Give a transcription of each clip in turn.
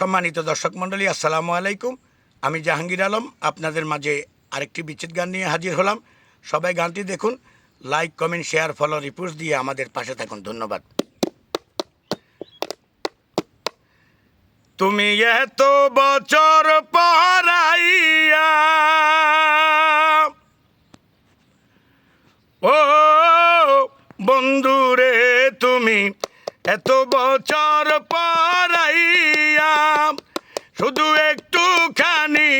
সম্মানিত দর্শক মণ্ডলী, আসসালামু আলাইকুম। আমি জাহাঙ্গীর আলম, আপনাদের মাঝে আরেকটি বিচ্ছেদ গান নিয়ে হাজির হলাম। সবাই গানটি দেখুন, like, comment, share, follow, report দিয়ে আমাদের পাশে থাকুন। ধন্যবাদ। তুমি এত বছর পরাইয়া, ও বন্ধুরে, তুমি এত বছর পরাইয়া শুধু একটুখানি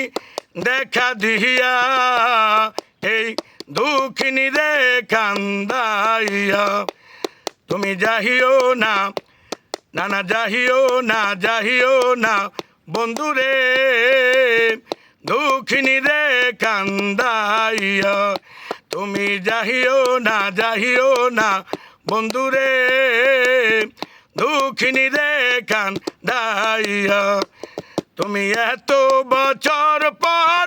দেখা দিয়া, এই দুঃখিনী রে কান্দাইয়া। তুমি যাহিও না না না যাহিও না যাহিও না বন্ধুরে দুঃখিনী রে কান্দাইয়া। তুমি যাহিও না যাহিও না বন্ধুরে দুঃখিনী রে কান্দাইয়া, তুমি এত বছর পর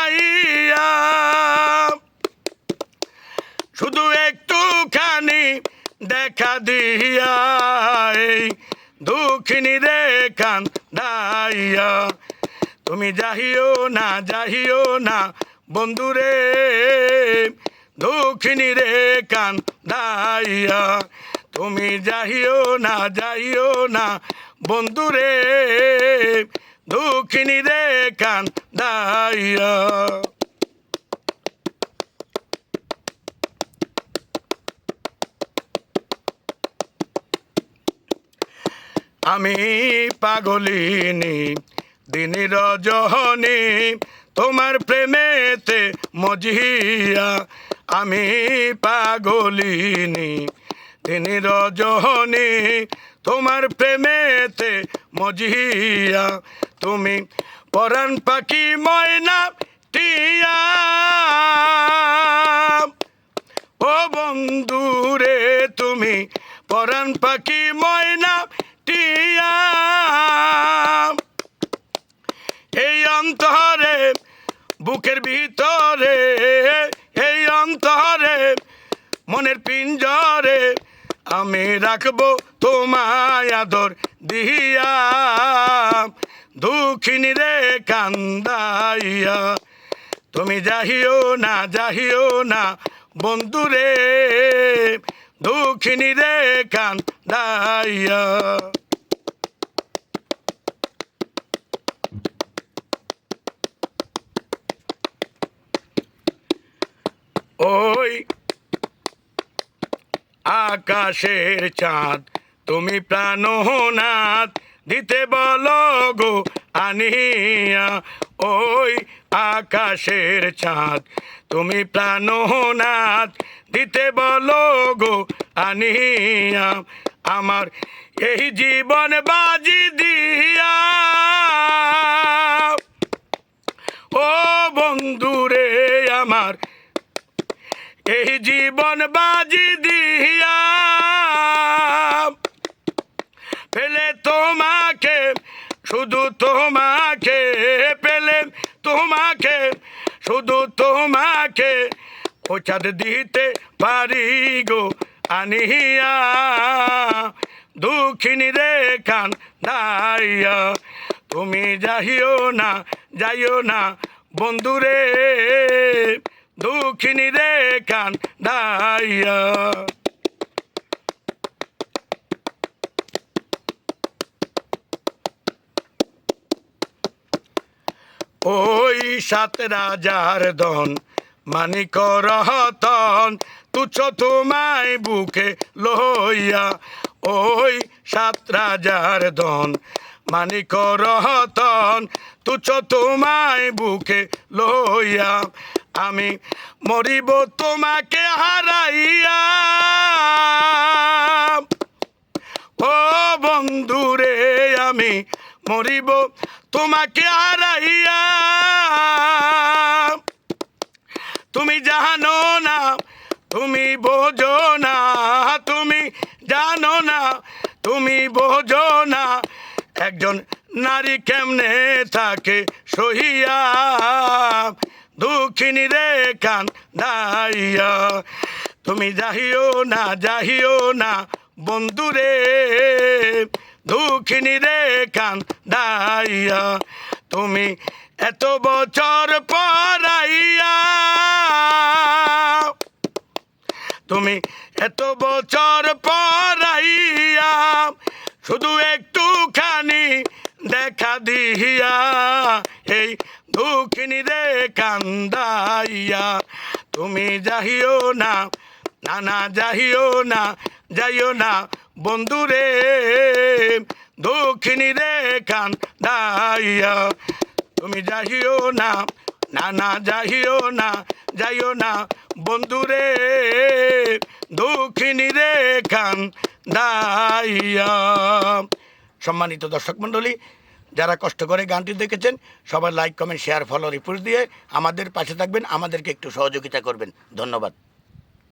আইয়া, শুধু একটুখানি দেখা দিয়া দুঃখিনী রে কান দাইয়া তুমি যাহিও না যাহিও না বন্ধুরে দুঃখিনী রে কান দাইয়া তুমি যাহিও না, যাইও না বন্ধুরে দুঃখিনী রে কান দাইয়া আমি পাগলিনী দিনী রজনী তোমার প্রেমেতে মজিয়া আমি পাগলিনী তিনি রজনী, তোমার প্রেমেতে মজিয়া, তুমি পরাণ পাখি ময়না টিয়া। ও বন্ধুরে, তুমি পরাণ পাখি ময়না টিয়া এই অন্তরে বুকের ভিতরে এই অন্তরে মনের পিঞ্জরে আমি রাখব তোমায় আদর দিয়া। দুঃখিনী রে কান্দাইয়া, তুমি যাহিও না যাহিও না বন্ধুরে দুঃখিনী রে কান্দাইয়া। ওই আকাশের চাঁদ। তুমি প্রাণনাথ দিতে বলো গো আনিয়া, ওই আকাশের চাঁদ। তুমি প্রাণনাথ দিতে বলো গো আনিয়া, আমার এই জীবন বাজি দিয়া। ও বন্ধুরে আমার, এই জীবন বাজি দিয়া পেলে তোমাকে শুধু তোমাকে পেলে তোমাকে, শুধু তোমাকে ওচাঁদ দিতে পারি গো আনিয়া। দুঃখিনী রে কান দাইয়া তুমি যাইও না যাইও না বন্ধুরে দুঃখিনী রে কান দাইয়া ওই সাত রাজার ধন, মানিক রহতন তুচ্ছ তোমায় বুকে লইয়া। ওই সাত রাজার ধন, মানিক রহতন তুচ্ছ তোমায় বুকে লইয়া। আমি মরিব তোমাকে হারাইয়া। ও বন্ধুরে, আমি মরিব তোমাকে হারাইয়া তুমি জানো না, তুমি বোঝো না, তুমি জানো না, তুমি বোঝো না, একজন নারী কেমনে থাকে সহিয়া। দুঃখিনী রে কান দাইয়া তুমি যাহিও না যাহিও না, বন্ধুরে। দুঃখিনী রে কান্দাইয়া, তুমি এত বছর পরাইয়া, তুমি এত বছর পরাইয়া, শুধু একটুখানি দেখা দিহিয়া এই দুঃখিনী রে কান্দাইয়া, তুমি যাহিও না না না যাহিও না, যাইও না বন্ধুরে দুঃখিনী রে খান দাইয়া। তুমি যাহিও না না না, যাইও না যাইও না। বন্ধুরে দুঃখিনী রে খান দাইয়া। সম্মানিত দর্শক মণ্ডলী, যারা কষ্ট করে গানটি দেখেছেন, সবাই like, comment share follow report দিয়ে আমাদের পাশে থাকবেন। আমাদেরকে একটু সহযোগিতা করবেন। ধন্যবাদ।